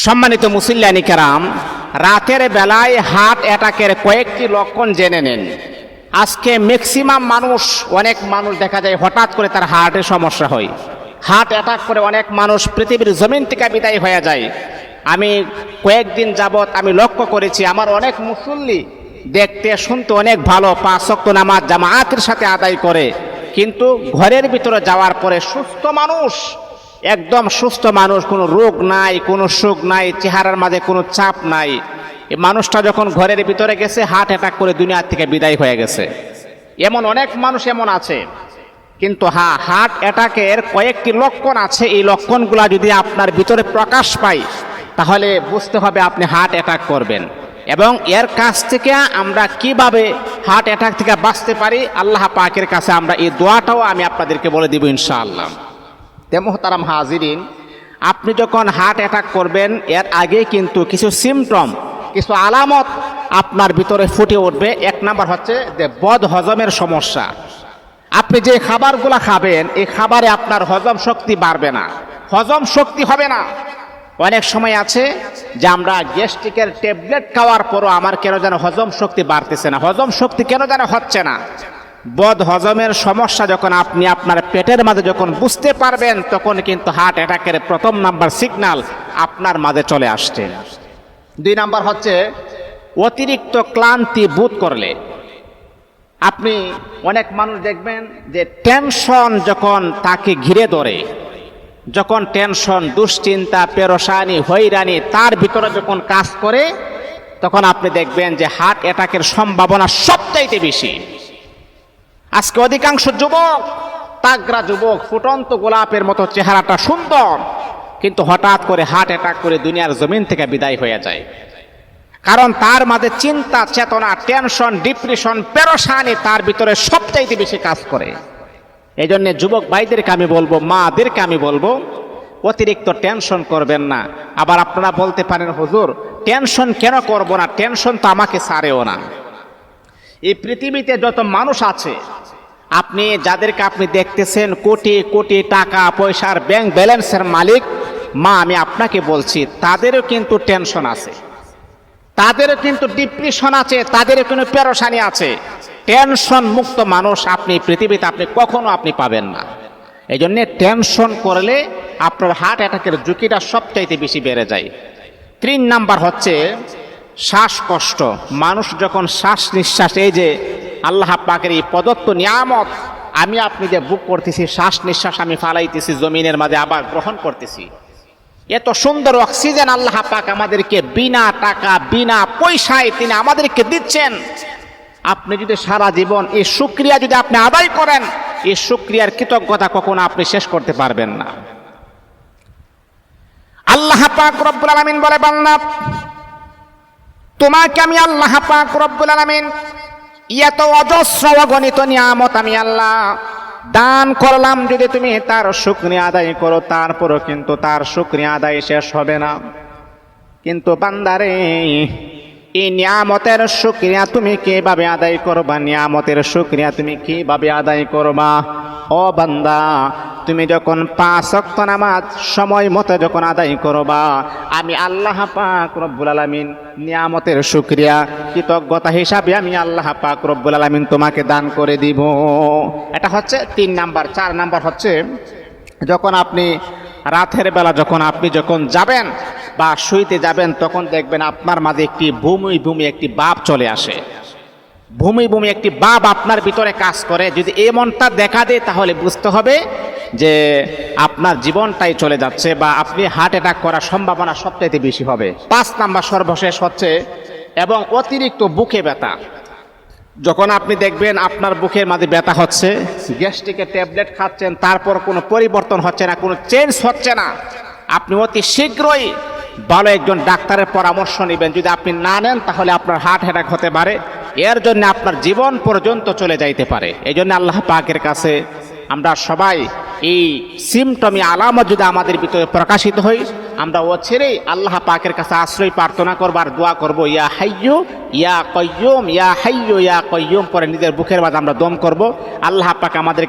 সম্মানিত মুসল্লানি কেরাম, রাতের বেলায় হার্ট অ্যাটাকের কয়েকটি লক্ষণ জেনে নেন। আজকে ম্যাক্সিমাম মানুষ, অনেক মানুষ দেখা যায় হঠাৎ করে তার হার্টের সমস্যা হয়। হার্ট অ্যাটাক করে অনেক মানুষ পৃথিবীর জমিন থেকে বিদায় হয়ে যায়। আমি কয়েকদিন যাবৎ আমি লক্ষ্য করেছি, আমার অনেক মুসল্লি দেখতে, শুনতে অনেক ভালো, পাঁচ শক্ত নামাজ জামায়াতের সাথে আদায় করে। কিন্তু ঘরের ভিতরে যাওয়ার পরে সুস্থ মানুষ একদম সুস্থ মানুষ, কোনো রোগ নাই, কোনো সুখ নাই, চেহারার মাঝে কোনো চাপ নাই। এই মানুষটা যখন ঘরের ভিতরে গেছে হার্ট অ্যাটাক করে দুনিয়ার থেকে বিদায় হয়ে গেছে। এমন অনেক মানুষ এমন আছে। কিন্তু হ্যাঁ হার্ট অ্যাটাকের কয়েকটি লক্ষণ আছে। এই লক্ষণগুলা যদি আপনার ভিতরে প্রকাশ পায়, তাহলে বুঝতে হবে আপনি হার্ট অ্যাটাক করবেন। এবং এর কাছ থেকে আমরা কীভাবে হার্ট অ্যাটাক থেকে বাঁচতে পারি, আল্লাহ পাকের কাছে আমরা এই দোয়াটাও আমি আপনাদেরকে বলে দিব ইনশাআল্লাহ। তেমহতারাম হাজিরিন, আপনি যখন হার্ট অ্যাটাক করবেন, এর আগে কিন্তু কিছু সিমটম কিছু আলামত আপনার ভিতরে ফুটে উঠবে। এক নাম্বার হচ্ছে যে বদ হজমের সমস্যা। আপনি যে খাবারগুলো খাবেন, এই খাবারে আপনার হজম শক্তি বাড়বে না। হজম শক্তি হবে না। অনেক সময় আছে যে আমরা গ্যাস্ট্রিকের ট্যাবলেট খাওয়ার পরও আমার কেন যেন হজম শক্তি বাড়তেছে না। হজম শক্তি কেন যেন হচ্ছে না? বদ হজমের সমস্যা যখন আপনি আপনার পেটের মাঝে যখন বুঝতে পারবেন, তখন কিন্তু হার্ট অ্যাটাকের প্রথম নাম্বার সিগন্যাল আপনার মাঝে চলে আসছে। দুই নাম্বার হচ্ছে অতিরিক্ত ক্লান্তি বোধ করলে। আপনি অনেক মানুষ দেখবেন যে টেনশন যখন তাকে ঘিরে ধরে, যখন টেনশন দুশ্চিন্তা পেরোসানি হইরানি তার ভিতরে যখন কাজ করে, তখন আপনি দেখবেন যে হার্ট অ্যাটাকের সম্ভাবনা সবচাইতে বেশি। আজকে অধিকাংশ যুবক তাগরা যুবক, ফুটন্ত গোলাপের মতো চেহারাটা সুন্দর, কিন্তু হঠাৎ করে হার্ট অ্যাটাক করে দুনিয়ার জমিন থেকে বিদায় হয়ে যায়। কারণ তার মাঝে চিন্তা, চেতনা, টেনশন, ডিপ্রেশন পেরোসানি তার ভিতরে সবচাইতে বেশি কাজ করে। এই জন্য যুবক ভাইদেরকে আমি বলব, মাদেরকে আমি বলব, অতিরিক্ত টেনশন করবেন না। আবার আপনারা বলতে পারেন, হুজুর, টেনশন কেন করব না? টেনশন তো আমাকে সারেও না। এই পৃথিবীতে যত মানুষ আছে, আপনি যাদেরকে আপনি দেখতেছেন, কোটি কোটি টাকা পয়সার ব্যাংক ব্যালেন্সের মালিক, মা, আমি আপনাকে বলছি, তাদেরও কিন্তু টেনশন আছে। তাদেরও কিন্তু ডিপ্রেশন আছে, তাদেরও কিন্তু পেরোসানি আছে। টেনশন মুক্ত মানুষ আপনি, পৃথিবীতে আপনি কখনো আপনি পাবেন না। এই জন্যে টেনশন করলে আপনার হার্ট অ্যাটাকের ঝুঁকিটা সবচাইতে বেশি বেড়ে যায়। তিন নাম্বার হচ্ছে শ্বাসকষ্ট। মানুষ যখন শ্বাস নিঃশ্বাস এই যে আল্লাহ পাকের এই প্রদত্ত নিয়ামত, আমি আপনি যে বুক করতেছি শ্বাস নিঃশ্বাস আমি ফালাইতেছি, জমিনের মাঝে আবার গ্রহণ করতেছি। এত সুন্দর অক্সিজেন আল্লাহ পাক আমাদেরকে বিনা টাকা, বিনা পয়সায় তিনি আমাদেরকে দিচ্ছেন। আপনি যদি সারা জীবন এই সুক্রিয়া যদি আপনি আদায় করেন, এই সুক্রিয়ার কৃতজ্ঞতা কখনো আপনি শেষ করতে পারবেন না। আল্লাহ পাক রব্বুল আলামিন বলে বান্না তোমাকে আমি আল্লাহ পাক রব্বুল আলামিন এত অজস্র অগণিত নিয়ামত আমি আল্লাহ দান করলাম যদি তুমি তার শুক্রিয়া আদায় করো, তারপরও কিন্তু তার শুক্রিয়া আদায় শেষ হবে না। কিন্তু বান্দারে, এই নিয়ামতের শুক্রিয়া তুমি কীভাবে আদায় করবা? নিয়ামতের শুক্রিয়া তুমি কীভাবে আদায় করবা? ও বান্দা তুমি যখন পাঁচ অক্ত নামাজ সময় মতো যখন আদায় করবা, আমি আল্লাহ পাক রব্বুল আলামিন নিয়ামতের শুক্রিয়া, কৃতজ্ঞতা হিসাবে আমি আল্লাহ পাক রব্বুল আলামিন তোমাকে দান করে দিব। এটা হচ্ছে তিন নাম্বার। চার নাম্বার হচ্ছে, যখন আপনি রাতের বেলা যখন আপনি যখন যাবেন বা শুইতে যাবেন, তখন দেখবেন আপনার মাঝে একটি ভূমি ভূমি একটি বাপ চলে আসে। ভূমি ভূমি একটি বাপ আপনার ভিতরে কাজ করে। যদি এমনটা দেখা দেয়, তাহলে বুঝতে হবে যে আপনার জীবনটাই চলে যাচ্ছে বা আপনি হার্ট অ্যাটাক করার সম্ভাবনা সবচাইতে বেশি হবে। পাঁচ নাম্বার সর্বশেষ হচ্ছে, এবং অতিরিক্ত বুকে ব্যথা। যখন আপনি দেখবেন আপনার বুকের মাঝে ব্যথা হচ্ছে, গ্যাস্ট্রিকের ট্যাবলেট খাচ্ছেন, তারপর কোনো পরিবর্তন হচ্ছে না, কোনো চেঞ্জ হচ্ছে না, আপনি অতি শীঘ্রই ভালো একজন ডাক্তারের পরামর্শ নেবেন। যদি আপনি না নেন, তাহলে আপনার হার্ট অ্যাটাক হতে পারে। এর জন্য আপনার জীবন পর্যন্ত চলে যাইতে পারে। এই জন্য আল্লাহ পাকের কাছে আমরা সবাই এই সিমটমি আলামত যদি আমাদের ভিতরে প্রকাশিত হই আমরা ও ছেড়ে আল্লাহ পাকের কাছে আশ্রয় প্রার্থনা করবার দোয়া করব, ইয়া হাইয়ু ইয়া কয়্যুম ইয়া হাইয়ু ইয়া কয়্যুম পরে নিজের বুকের মাঝে আমরা দম করব। আল্লাহ পাক আমাদের